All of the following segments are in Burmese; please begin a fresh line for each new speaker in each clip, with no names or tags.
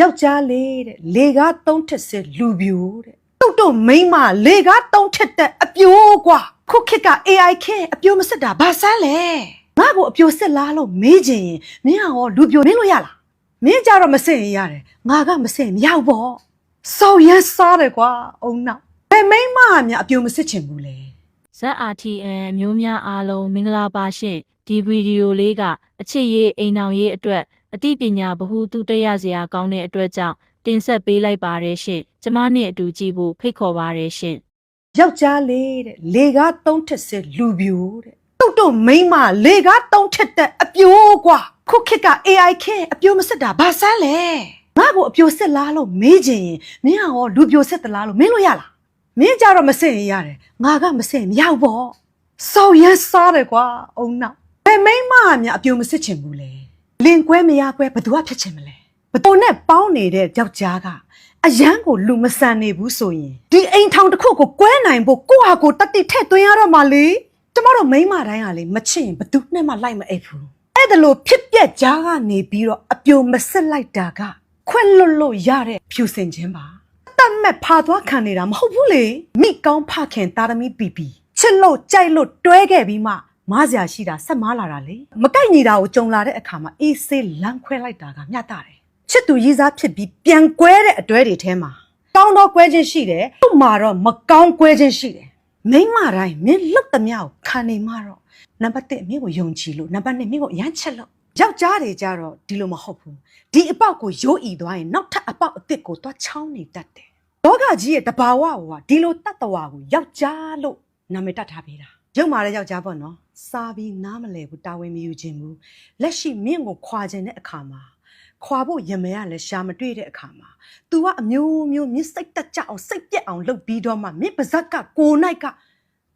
ယောက်ျားလေးတဲ့လေကားသုံးထစ်စစ်လူပြိုတဲ့တုတ်တုတ်မိန်းမလေကားသုံးထစ်တဲ့အပြိုးกว่าခုခေတ်က AI ခဲအပြိုးမစစ်တာဘာဆန်းလဲငါ့ကိုအပြိုးစစ်လားလို့မေးချင်ရင်မင်းဟာရောလူပြိုမင်းလို့ရလားမင်းကြတော့မစစ်ရင်ရတယ်ငါကမစစ်ရင်မရဘူးပေါ့စောက်ရမ်းစားတယ်ကွာအုံနောက်ဘယ်မိန်းမကများအပြိုးမစစ်ချင်ဘူးလဲ
ZRTN မျိုးများအားလုံးမင်္ဂလာပါရှင်ဒီဗီဒီယိုလေးကအချစ်ရေးအိမ်အောင်ရေးအတွက် အသိပညာဗဟုသုတရစရာကောင်းတဲ့အတွက်ကြောင့်တင်ဆက်ပေးလိုက်ပါတယ်ရှင်ကျမနဲ့အတူကြည့်ဖို့ဖိတ်ခေါ်ပါတယ်ရှင်
ယောက်ျားလေးတဲ့လေကားသုံးထစ်စစ်လူပြိုတဲ့တုတ်တုတ်မိန်းမလေကားသုံးထစ်တဲ့အပြိုးกว่าခုခေတ်က AI ခဲအပြိုးမစစ်တာဘာဆန်းလဲငါ့ကိုအပြိုးစစ်လားလို့မေးချင်ရင်မင်းဟာရောလူပြိုစစ်သလားလို့မင်းလို့ရလားမင်းကြတော့မစစ်ရင်ရတယ်ငါကမစစ်ရင်မရဘူးပေါ့စောက်ရမ်းစားတယ်ကွာအုံနောက်ဘယ်မိန်းမကများအပြိုးမစစ်ချင်ဘူးလဲ လင်ကွဲမရကွဲဘသူကဖြစ်ချင်မလဲဘသူနဲ့ပေါင်းနေတဲ့ယောက်ျားကအရန်ကိုလူမဆန်နေဘူးဆိုရင်ဒီအိမ်ထောင်တစ်ခုကိုကွဲနိုင်ဖို့ကိုယ့်ဟာကိုယ်တတိထည့်သွင်းရတော့မှလေကျမတို့မိန်းမတိုင်းကလေမချစ်ရင်ဘသူနဲ့မှလိုက်မအိပ်ဘူးအဲ့ဒါလို့ဖြစ်ပျက်ကြားကနေပြီးတော့အပြိုမစစ်လိုက်တာကခွက်လွတ်လို့ရတဲ့ဖြူစင်ခြင်းပါတတ်မဲ့ဖာသွားခံနေတာမဟုတ်ဘူးလေမိကောင်းဖခင်တာသမီပီပီချစ်လို့ကြိုက်လို့တွဲခဲ့ပြီးမှ မားစရာရှိတာဆက်မားလာတာလေမကိုက်ညီတာကိုကြုံလာတဲ့အခါမှာအေးဆေးလမ်းခွဲလိုက်တာကမျှတာတယ်ချစ်သူရည်စားဖြစ်ပြီးပြန်ကွဲတဲ့အတွဲတွေထဲမှာကောင်းတော့ကွဲခြင်းရှိတယ်သူ့မှာတော့မကောင်းကွဲခြင်းရှိတယ်မိန်းမတိုင်းမင်းလှုပ်သမျှကိုခံနေမှတော့နံပါတ်1မင်းကိုယုံကြည်လို့နံပါတ်2မင်းကိုအရမ်းချက်လို့ယောက်ျားတွေကြတော့ဒီလိုမဟုတ်ဘူးဒီအပေါက်ကိုရိုးဤသွားရင်နောက်ထပ်အပေါက်အစ်စ်ကိုသွားချောင်းနေတတ်တယ်လောကကြီးရဲ့တဘာဝဟိုကဒီလိုတတ်တော်ကိုယောက်ျားလို့နာမည်တတ်ထားပေးတာ ရုပ်မာတဲ့ယောက်ျားပေါ့နော်စားပြီးနားမလဲဘူးတာဝန်မယူခြင်းဘူးလက်ရှိမင်းကိုခွာခြင်းတဲ့အခါမှာခွာဖို့ရမရလဲရှာမတွေ့တဲ့အခါမှာ तू ကအမျိုးမျိုးမြစ်စိတ်တက်ကြအောင်စိတ်ပြက်အောင်လုပ်ပြီးတော့မှမြစ်ပါဇက်ကကိုနိုင်က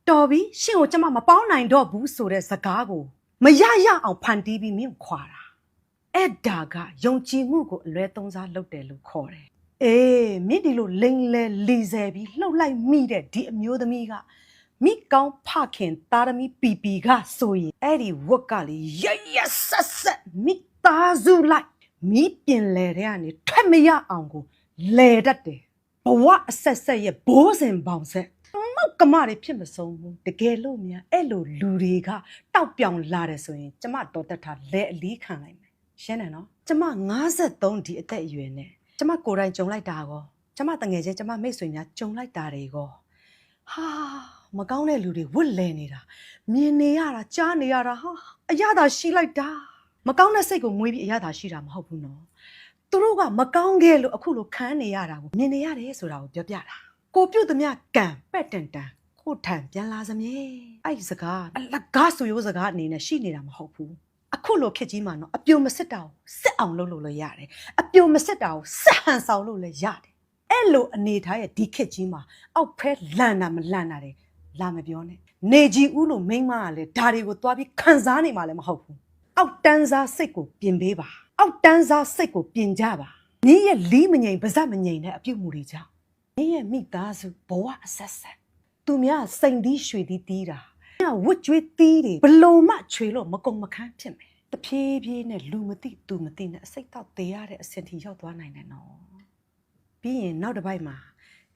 တော်ပြီရှင်ကိုကျမမပေါင်းနိုင်တော့ဘူးဆိုတဲ့စကားကိုမရရအောင်ဖန်တီးပြီးမင်းကိုခွာတာအဲ့ဒါကယုံကြည်မှုကိုအလွဲသုံးစားလုပ်တယ်လို့ခေါ်တယ်အေးမြင့်ဒီလိုလိန်လဲလီဆယ်ပြီးလှုပ်လိုက်မိတဲ့ဒီအမျိုးသမီးက မိကောင်းဖခင်သားသမီးပီပီကဆိုရင်အဲ့ဒီဝက်ကလေရရဆက်ဆက်မိသားစုလိုက်မိပြင်လဲတဲ့ကနေထွက်မရအောင်ကိုလဲတတ်တယ်ဘဝအဆက်ဆက်ရဲ့ဘိုးစဉ်ပေါင်ဆက်မောက်ကမတွေဖြစ်မဆုံးဘူးတကယ်လို့များအဲ့လိုလူတွေကတောက်ပြောင်လာတယ်ဆိုရင်ကျမတော်တတ်တာလဲအလီးခံလိုက်မယ်ရှင်းတယ်နော်ကျမ53ဒီအသက်အရွယ်နဲ့ကျမကိုယ်တိုင်ကြုံလိုက်တာကောကျမတငယ်ချင်းကျမမိတ်ဆွေများကြုံလိုက်တာတွေကောဟာ မကောင်းတဲ့လူတွေဝတ်လဲနေတာမြင်နေရတာကြားနေရတာဟာအရသာရှိလိုက်တာမကောင်းတဲ့စိတ်ကိုမွေးပြီးအရသာရှိတာမဟုတ်ဘူးနော်သူတို့ကမကောင်းခဲ့လို့အခုလိုခံနေရတာကိုမြင်နေရတယ်ဆိုတာကိုပြောပြတာကိုပြုတ်သမျှကံပဲ့တန်တန်ကိုထံပြန်လာစမြဲအဲ့ဒီစကားအလကားဆိုရိုးစကားအနေနဲ့ရှိနေတာမဟုတ်ဘူးအခုလိုခက်ကြီးမှာနော်အပြုံမစစ်တာကိုစစ်အောင်လုပ်လို့လည်းရတယ်အပြုံမစစ်တာကိုစစ်ဟန်ဆောင်လို့လည်းရတယ်အဲ့လိုအနေထားရဲ့ဒီခက်ကြီးမှာအောက်ဖဲလန်တာမလန်တာတွေ လာမပြောနဲ့နေကြီးဦးလို့မိန်းမကလည်းဒါတွေကိုသွားပြီးခံစားနေမှလည်းမဟုတ်ဘူးအောက်တန်းစားစိတ်ကိုပြင်ပေးပါအောက်တန်းစားစိတ်ကိုပြင်ကြပါညီရဲ့လီးမငိမ်ပါဇက်မငိမ်တဲ့အပြုတ်မှုတွေကြောင့်ညီရဲ့မိသားစုဘဝအဆက်ဆက်သူများစိန်သီးရွှေသီးတီးတာ။ဝတ်ကြွေးသီးတွေဘလို့မှချွေလို့မကုံမခန်းဖြစ်မယ်။တဖြည်းဖြည်းနဲ့လူမသိသူမသိနဲ့အစိတ်တော့သေးရတဲ့အဆင့်ထိရောက်သွားနိုင်တယ်နော်။ပြီးရင်နောက်တစ်ပိုက်မှာ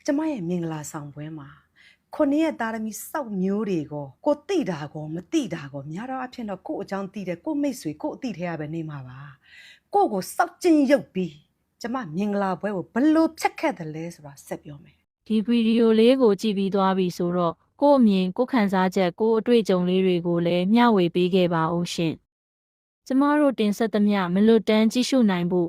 ကျမရဲ့မင်္ဂလာဆောင်ပွဲမှာ ခုနှစ်ရဲ့သားသမီးစောက်မျိုးတွေကိုကိုတိတာကိုမတိတာကိုများတော့အဖြစ်တော့ကို့အကြောင်းတိတယ်ကို့မိတ်ဆွေကို့အတိထဲရပဲနေမှာပါ။ကို့ကိုစောက်ကျင်ရုပ်ပြီးကျမမင်္ဂလာပွဲကိုဘလို့ဖြတ်ခဲ့တယ်လဲဆိုတာဆက်ပြောမယ်
ဒီဗီဒီယိုလေးကိုကြည့်ပြီးသွားပြီဆိုတော့ကို့အမြင်ကို့ခံစားချက်ကို့အတွေ့အကြုံလေးတွေကိုလည်းမျှဝေပေးခဲ့ပါဦးရှင်ကျမတို့တင်ဆက်သမျှမလွတ်တမ်းကြည့်ရှုနိုင်ဖို့